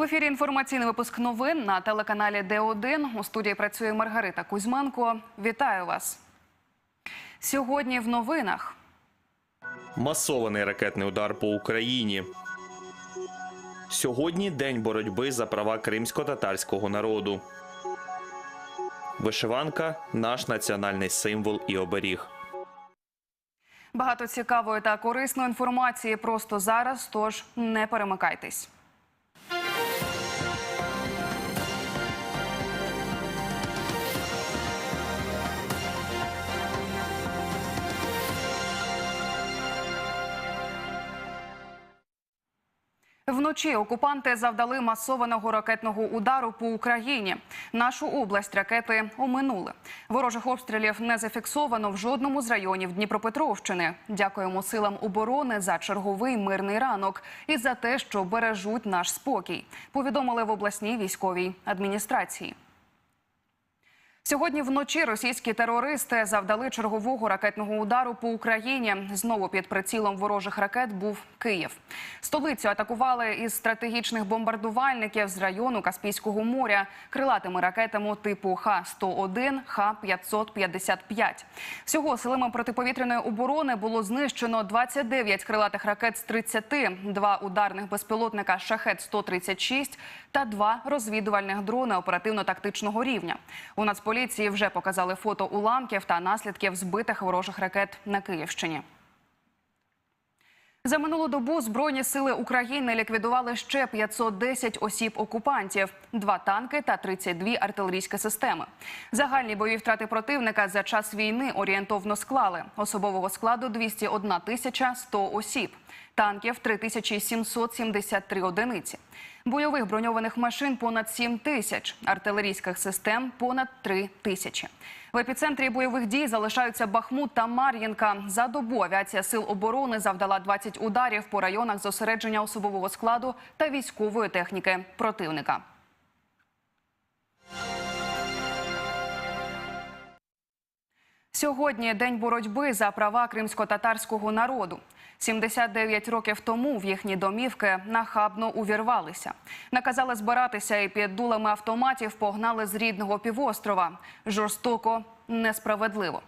В ефірі інформаційний випуск новин на телеканалі Д1. У студії працює Маргарита Кузьменко. Вітаю вас. Сьогодні в новинах. Масований ракетний удар по Україні. Сьогодні день боротьби за права кримсько-татарського народу. Вишиванка наш національний символ і оберіг. Багато цікавої та корисної інформації просто зараз. Тож не перемикайтесь. Вночі окупанти завдали масованого ракетного удару по Україні. Нашу область ракети оминули. Ворожих обстрілів не зафіксовано в жодному з районів Дніпропетровщини. Дякуємо силам оборони за черговий мирний ранок і за те, що бережуть наш спокій. Повідомили в обласній військовій адміністрації. Сьогодні вночі російські терористи завдали чергового ракетного удару по Україні. Знову під прицілом ворожих ракет був Київ. Столицю атакували із стратегічних бомбардувальників з району Каспійського моря крилатими ракетами типу Х-101, Х-555. Всього силами протиповітряної оборони було знищено 29 крилатих ракет з 30, два ударних безпілотника «Шахет-136» та два розвідувальних дрони оперативно-тактичного рівня. У Нацполіції вже показали фото уламків та наслідків збитих ворожих ракет на Київщині. За минулу добу Збройні сили України ліквідували ще 510 осіб окупантів, два танки та 32 артилерійські системи. Загальні бойові втрати противника за час війни орієнтовно склали особового складу 201 тисяча 100 осіб, танків 3773 одиниці. Бойових броньованих машин понад 7 тисяч, артилерійських систем понад 3 тисячі. В епіцентрі бойових дій залишаються Бахмут та Мар'їнка. За добу авіація сил оборони завдала 20 ударів по районах зосередження особового складу та військової техніки противника. Сьогодні день боротьби за права кримсько-татарського народу. 79 років тому в їхні домівки нахабно увірвалися. Наказали збиратися і під дулами автоматів погнали з рідного півострова. Жорстоко, несправедливо.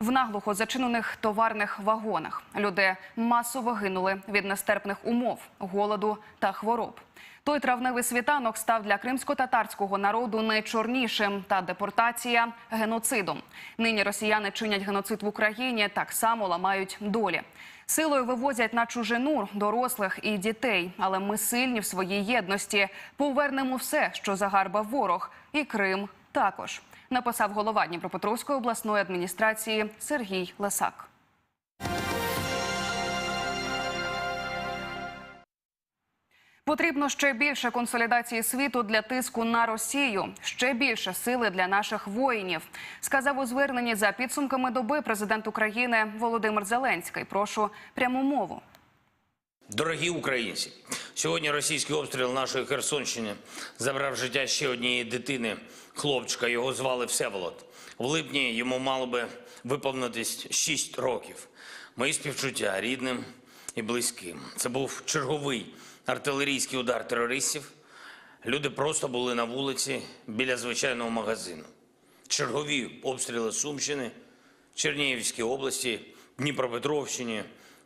В наглухо зачинених товарних вагонах люди масово гинули від нестерпних умов, голоду та хвороб. Той травневий світанок став для кримсько-татарського народу найчорнішим та депортація геноцидом. Нині росіяни чинять геноцид в Україні, так само ламають долі. Силою вивозять на чужину дорослих і дітей, але ми сильні в своїй єдності. Повернемо все, що загарбав ворог, і Крим також. Написав голова Дніпропетровської обласної адміністрації Сергій Лесак. Потрібно ще більше консолідації світу для тиску на Росію, ще більше сили для наших воїнів. Сказав у зверненні за підсумками доби президент України Володимир Зеленський. Прошу пряму мову. Дорогі українці, сьогодні російський обстріл нашої Херсонщини забрав життя ще однієї дитини, хлопчика. Його звали Всеволод. В липні йому мало би виповнитись 6 років. Мої співчуття рідним і близьким. Це був черговий артилерійський удар терористів. Люди просто були на вулиці біля звичайного магазину. Чергові обстріли Сумщини, Чернігівській області, Дніпропетровщині,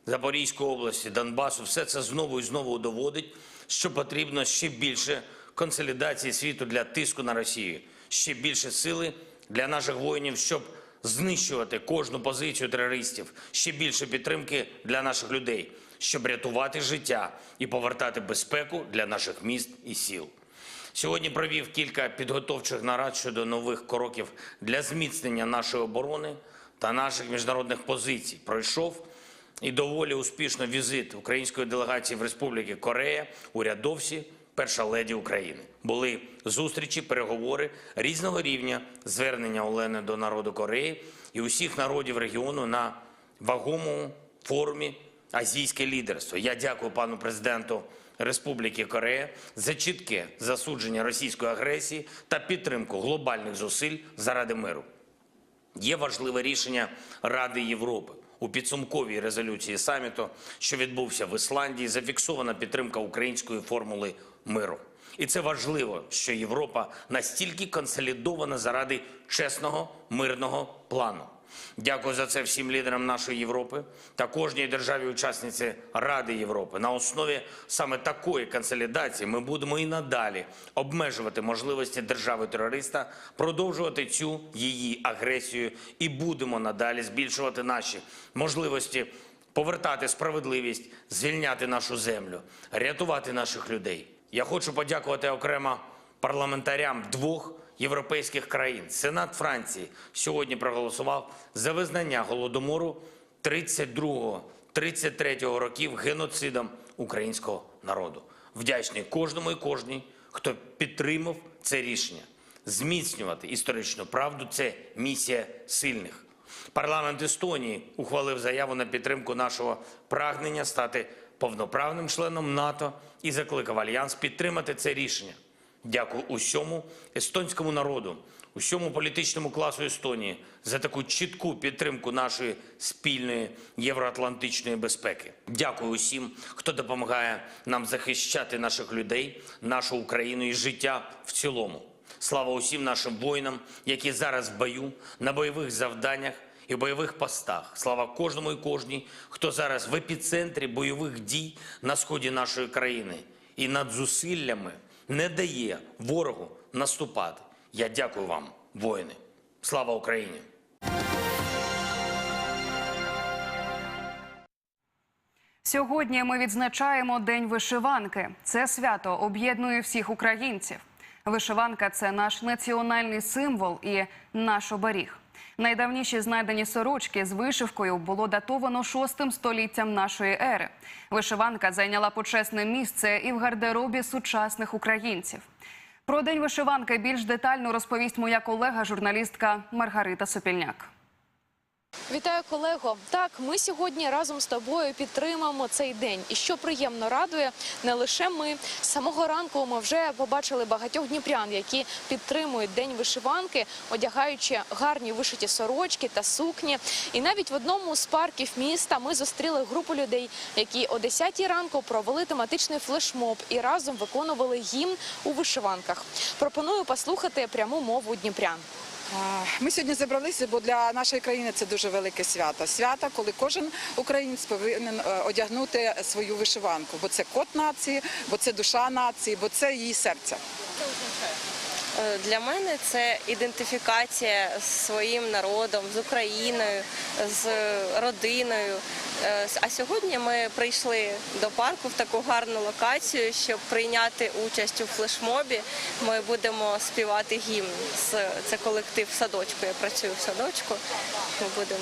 Запорізької області, Донбасу. Все це знову і знову доводить, що потрібно ще більше консолідації світу для тиску на Росію, ще більше сили для наших воїнів, щоб знищувати кожну позицію терористів, ще більше підтримки для наших людей, щоб рятувати життя і повертати безпеку для наших міст і сіл. Сьогодні провів кілька підготовчих нарад щодо нових кроків для зміцнення нашої оборони та наших міжнародних позицій. Пройшов і доволі успішно візит української делегації в Республіки Корея, урядовці, перша леді України. Були зустрічі, переговори різного рівня, звернення Олени до народу Кореї і усіх народів регіону на вагомому форумі азійське лідерство. Я дякую пану президенту Республіки Корея за чітке засудження російської агресії та підтримку глобальних зусиль заради миру. Є важливе рішення Ради Європи. У підсумковій резолюції саміту, що відбувся в Ісландії, зафіксована підтримка української формули миру. І це важливо, що Європа настільки консолідована заради чесного мирного плану. Дякую за це всім лідерам нашої Європи та кожній державі-учасниці Ради Європи. На основі саме такої консолідації ми будемо і надалі обмежувати можливості держави-терориста, продовжувати цю її агресію і будемо надалі збільшувати наші можливості повертати справедливість, звільняти нашу землю, рятувати наших людей. Я хочу подякувати окремо парламентарям двох європейських країн. Сенат Франції сьогодні проголосував за визнання голодомору 32-33 років геноцидом українського народу. Вдячний кожному і кожній, хто підтримав це рішення. Зміцнювати історичну правду це місія сильних. Парламент Естонії ухвалив заяву на підтримку нашого прагнення стати повноправним членом НАТО і закликав альянс підтримати це рішення. Дякую усьому естонському народу, усьому політичному класу Естонії за таку чітку підтримку нашої спільної євроатлантичної безпеки. Дякую усім, хто допомагає нам захищати наших людей, нашу Україну і життя в цілому. Слава усім нашим воїнам, які зараз в бою, на бойових завданнях і бойових постах. Слава кожному і кожній, хто зараз в епіцентрі бойових дій на сході нашої країни і над зусиллями не дає ворогу наступати. Я дякую вам, воїни. Слава Україні! Сьогодні ми відзначаємо День вишиванки. Це свято об'єднує всіх українців. Вишиванка це наш національний символ і наш оберіг. Найдавніші знайдені сорочки з вишивкою було датовано шостим століттям нашої ери. Вишиванка зайняла почесне місце і в гардеробі сучасних українців. Про день вишиванки більш детально розповість моя колега, журналістка Маргарита Сопільняк. Вітаю, колего. Так, ми сьогодні разом з тобою підтримаємо цей день. І що приємно радує, не лише ми з самого ранку ми вже побачили багатьох дніпрян, які підтримують день вишиванки, одягаючи гарні вишиті сорочки та сукні. І навіть в одному з парків міста ми зустріли групу людей, які о 10 ранку провели тематичний флешмоб і разом виконували гімн у вишиванках. Пропоную послухати пряму мову дніпрян. Ми сьогодні зібралися, бо для нашої країни це дуже велике свято. Свято, коли кожен українець повинен е, одягнути свою вишиванку, бо це код нації, бо це душа нації, бо це її серце. Е, Для мене це ідентифікація з своїм народом, з Україною, з родиною. Е, А сьогодні ми прийшли до парку в таку гарну локацію, щоб прийняти участь у флешмобі. Ми будемо співати гімн. Це колектив садочку. Я працюю в садочку. Ми будемо.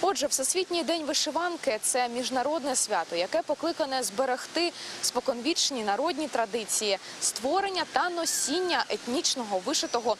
Отже, Всесвітній день вишиванки це міжнародне свято, яке покликане зберегти споконвічні народні традиції, створення та носіння етнічного вишитого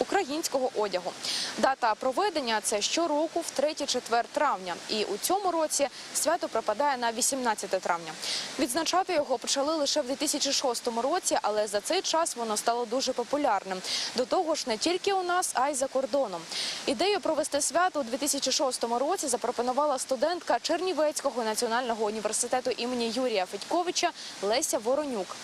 українського одягу. Дата проведення це щороку в 3-4 травня. І у цьому році свято припадає на 18 травня. Відзначати його почали лише в 2006 році, але за цей час воно стало дуже популярним. До того ж, не тільки у нас, а й за кордоном. Ідею провести свято у 2006 році запропонувала студентка Чернівецького національного університету імені Юрія Федьковича Леся Воронюк.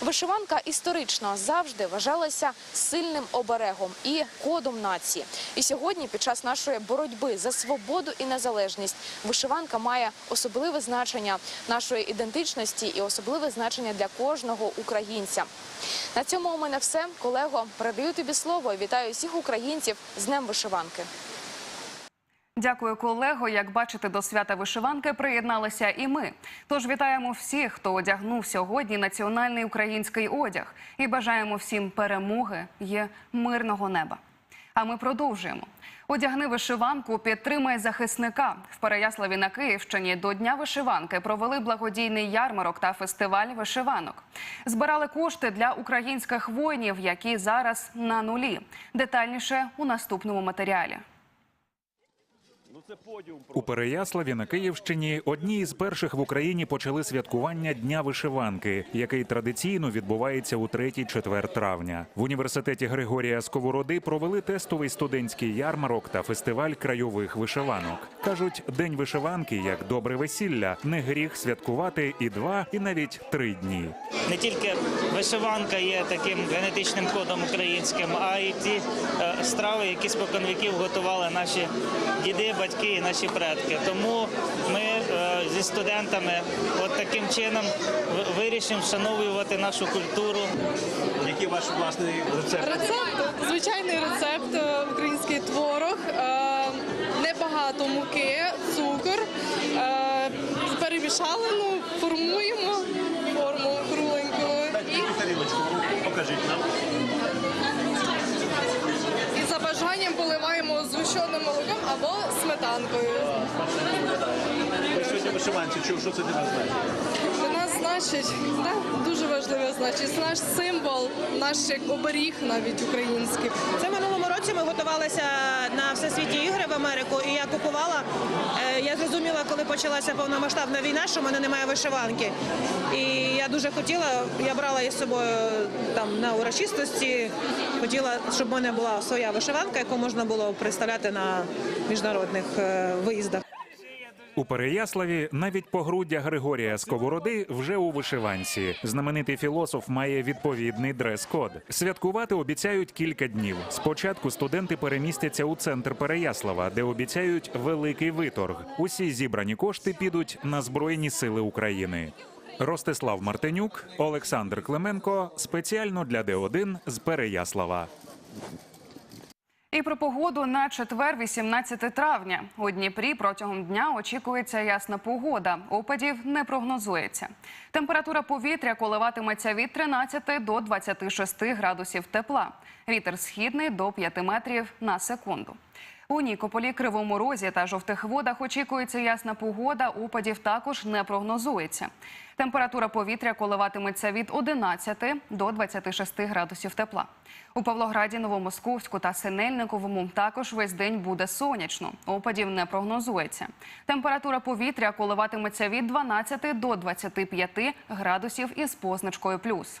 Вишиванка історично завжди вважалася сильним оберегом і кодом нації. І сьогодні, під час нашої боротьби за свободу і незалежність, вишиванка має особливе значення нашої ідентичності і особливе значення для кожного українця. На цьому у мене все. Колего, передаю тобі слово вітаю всіх українців з Днем вишиванки. Дякую, колего. Як бачите, до свята вишиванки приєдналися і ми. Тож вітаємо всіх, хто одягнув сьогодні національний український одяг, і бажаємо всім перемоги і мирного неба. А ми продовжуємо. Одягни вишиванку, підтримай захисника. В Переяславі на Київщині до Дня вишиванки провели благодійний ярмарок та фестиваль вишиванок. Збирали кошти для українських воїнів, які зараз на нулі. Детальніше у наступному матеріалі. У Переяславі на Київщині одні із перших в Україні почали святкування Дня вишиванки, який традиційно відбувається у 3-4 травня. В університеті Григорія Сковороди провели тестовий студентський ярмарок та фестиваль крайових вишиванок. кажуть, день вишиванки, як добре весілля, не гріх святкувати і два, і навіть три дні. не тільки вишиванка є таким генетичним кодом українським, а й ті е, страви, які споконвіків готували наші діди, батьки і наші предки. Тому ми е, зі студентами от таким чином вирішимо вшановувати нашу культуру. Який ваш власний рецепт? Рецепт, звичайний рецепт, е, український творог, е, небагато муки, цукор. Перемішали, ну, формуємо форму кругленьку і, Тарілочку покажіть нам. і за бажанням поливаємо згущеним молоком або сметанкою. Ви сьогодні вишиванці. Чув, що це для значить? Нас значить, да, дуже важливо значить, це наш символ, наш як оберіг навіть український. Це минулому році ми готувалися на всесвітні ігри в Америку, і я купувала. Е, Я зрозуміла, коли почалася повномасштабна війна, що в мене немає вишиванки. І я дуже хотіла, я брала її з собою там на урочистості. Хотіла, щоб в мене була своя вишиванка, яку можна було представляти на міжнародних е, виїздах. У Переяславі навіть погруддя Григорія Сковороди вже у вишиванці. Знаменитий філософ має відповідний дрес-код. Святкувати обіцяють кілька днів. Спочатку студенти перемістяться у центр Переяслава, де обіцяють великий виторг. Усі зібрані кошти підуть на Збройні сили України. Ростислав Мартинюк, Олександр Клименко спеціально для Д1 з Переяслава. І про погоду на четвер, 18 травня. У Дніпрі протягом дня очікується ясна погода. Опадів не прогнозується. Температура повітря коливатиметься від 13 до 26 градусів тепла. Вітер східний до 5 метрів на секунду. У Нікополі, Кривому Розі та жовтих водах очікується ясна погода. Опадів також не прогнозується. Температура повітря коливатиметься від 11 до 26 градусів тепла. У Павлограді, Новомосковську та Синельниковому також весь день буде сонячно. Опадів не прогнозується. Температура повітря коливатиметься від 12 до 25 градусів із позначкою плюс.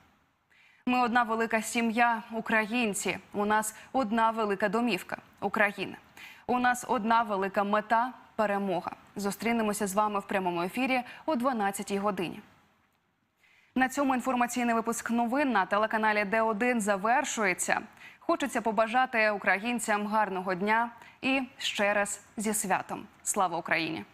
Ми одна велика сім'я, українці. У нас одна велика домівка Україна. У нас одна велика мета перемога. Зустрінемося з вами в прямому ефірі о 12 годині. На цьому інформаційний випуск новин на телеканалі Д1 завершується. Хочеться побажати українцям гарного дня і ще раз зі святом. Слава Україні!